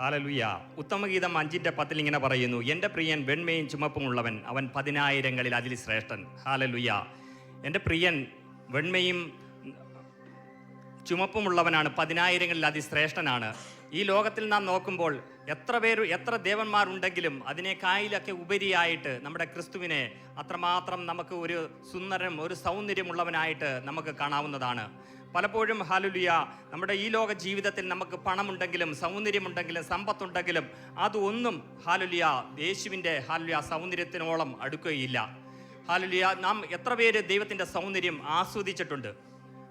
ഹാലലുയ. ഉത്തമഗീതം അഞ്ചിന്റെ പത്തിൽ ഇങ്ങനെ പറയുന്നു എന്റെ പ്രിയൻ വെണ്മയും ചുമപ്പുമുള്ളവൻ അവൻ പതിനായിരങ്ങളിൽ അതിൽ ശ്രേഷ്ഠൻ ഹാലലുയ. എന്റെ പ്രിയൻ വെണ്മയും ചുമപ്പുമുള്ളവനാണ് പതിനായിരങ്ങളിൽ അതിശ്രേഷ്ഠനാണ്. ഈ ലോകത്തിൽ നാം നോക്കുമ്പോൾ എത്ര പേര് എത്ര ദേവന്മാരുണ്ടെങ്കിലും അതിനേക്കായിലൊക്കെ ഉപരിയായിട്ട് നമ്മുടെ ക്രിസ്തുവിനെ അത്രമാത്രം നമുക്ക് ഒരു സുന്ദരം ഒരു സൗന്ദര്യമുള്ളവനായിട്ട് നമുക്ക് കാണാവുന്നതാണ്. പലപ്പോഴും ഹാലുലിയ നമ്മുടെ ഈ ലോക ജീവിതത്തിൽ നമുക്ക് പണമുണ്ടെങ്കിലും സൗന്ദര്യമുണ്ടെങ്കിലും സമ്പത്തുണ്ടെങ്കിലും അതൊന്നും ഹാലുലിയ യേശുവിന്റെ ഹാലുലിയ സൗന്ദര്യത്തിനോളം അടുക്കുകയില്ല. ഹാലുലിയ നാം എത്ര പേര് ദൈവത്തിന്റെ സൗന്ദര്യം ആസ്വദിച്ചിട്ടുണ്ട്?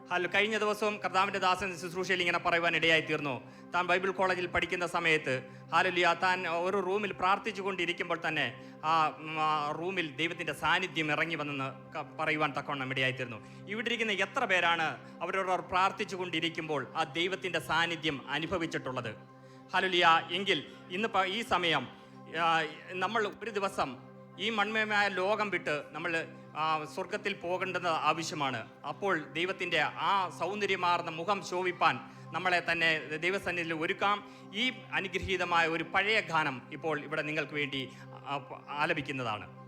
ഹലോ കഴിഞ്ഞ ദിവസവും കർത്താവിന്റെ ദാസൻ ശുശ്രൂഷയിൽ ഇങ്ങനെ പറയുവാൻ ഇടയായി തീർന്നു താൻ ബൈബിൾ കോളേജിൽ പഠിക്കുന്ന സമയത്ത് ഹാലുലിയ താൻ ഒരു റൂമിൽ പ്രാർത്ഥിച്ചു കൊണ്ടിരിക്കുമ്പോൾ തന്നെ ആ റൂമിൽ ദൈവത്തിന്റെ സാന്നിധ്യം ഇറങ്ങി വന്നെന്ന് പറയുവാൻ തക്കവണ്ണം ഇടയായി തീർന്നു ഇവിടെ ഇരിക്കുന്ന എത്ര പേരാണ് അവരവർ പ്രാർത്ഥിച്ചു കൊണ്ടിരിക്കുമ്പോൾ ആ ദൈവത്തിന്റെ സാന്നിധ്യം അനുഭവിച്ചിട്ടുള്ളത്? ഹലുലിയ എങ്കിൽ ഇന്ന് ഈ സമയം നമ്മൾ ഒരു ദിവസം ഈ മൺമയമായ ലോകം വിട്ട് നമ്മൾ സ്വർഗത്തിൽ പോകേണ്ടത് ആവശ്യമാണ്. അപ്പോൾ ദൈവത്തിന്റെ ആ സൗന്ദര്യമാർന്ന മുഖം ശോഭിപ്പാൻ നമ്മളെ തന്നെ ദൈവസന്നിധിയിൽ ഒരുക്കാം. ഈ അനുഗ്രഹീതമായ ഒരു പഴയ ഗാനം ഇപ്പോൾ ഇവിടെ നിങ്ങൾക്ക് വേണ്ടി ആലപിക്കുന്നതാണ്.